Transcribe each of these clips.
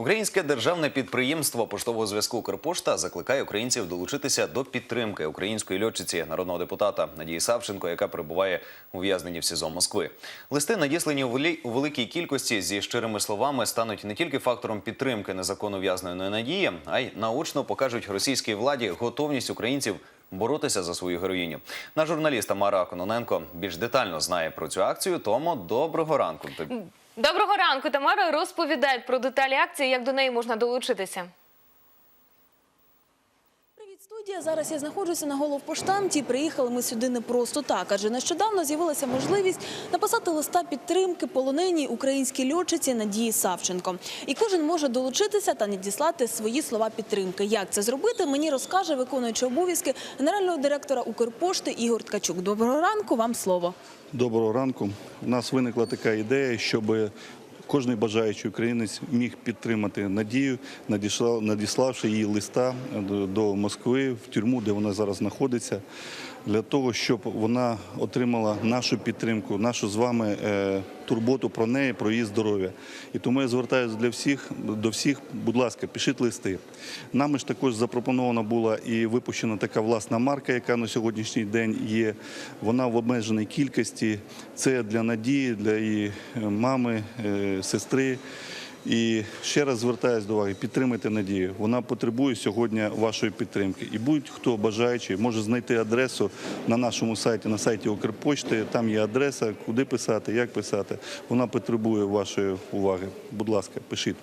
Українське державне підприємство поштового зв'язку Укрпошта закликає українців долучитися до підтримки української льотчиці народного депутата Надії Савченко, яка перебуває ув'язненні в СІЗО Москви. Листи, надіслані у великій кількості зі щирими словами, стануть не тільки фактором підтримки незаконно ув'язненої Надії, а й наочно покажуть російській владі готовність українців боротися за свою героїню. Наш журналіст Тамара Кононенко більш детально знає про цю акцію. Тому доброго ранку. Доброго ранку, Тамара. Розповідай про деталі акції, як до неї можна долучитися. Студія. Зараз я знаходжуся на головпоштамті. Приїхали ми сюди не просто так, адже нещодавно з'явилася можливість написати листа підтримки полоненій українській льотчиці Надії Савченко. І кожен може долучитися та надіслати свої слова підтримки. Як це зробити, мені розкаже виконуючий обов'язки генерального директора Укрпошти Ігор Ткачук. Доброго ранку, вам слово. Доброго ранку. У нас виникла така ідея, щоб кожен бажаючий українець міг підтримати надію, надіславши її листа до- до Москви в тюрму, де вона зараз знаходиться, для того, щоб вона отримала нашу підтримку, нашу з вами е, турботу про неї, про її здоров'я. І тому я звертаюся для всіх до всіх, будь ласка, пишіть листи. Нами ж також запропонована була і випущена така власна марка, яка на сьогоднішній день є. Вона в обмеженій кількості. Це для надії, для її е, мами, е, сестри. І ще раз звертаюся до уваги, підтримайте надію. Вона потребує сьогодні вашої підтримки. І будь-хто бажаючий може знайти адресу на нашому сайті, на сайті Укрпочти. Там є адреса, куди писати, як писати. Вона потребує вашої уваги. Будь ласка, пишіть.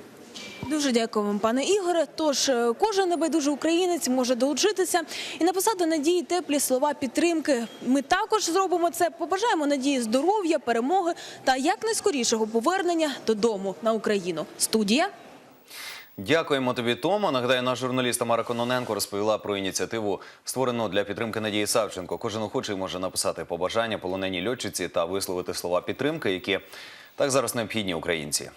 Дуже дякую вам, пане Ігоре. Тож е, кожен небайдужий українець може долучитися і написати надії теплі слова підтримки. Ми також зробимо це. Побажаємо надії здоров'я, перемоги та якнайскорішого повернення додому на Україну. Студія. Дякуємо тобі, Тому. Нагадаю, наш журналіст Тамара Кононенко розповіла про ініціативу, створену для підтримки Надії Савченко. Кожен охочий може написати побажання полоненій льотчиці та висловити слова підтримки, які так зараз необхідні українці.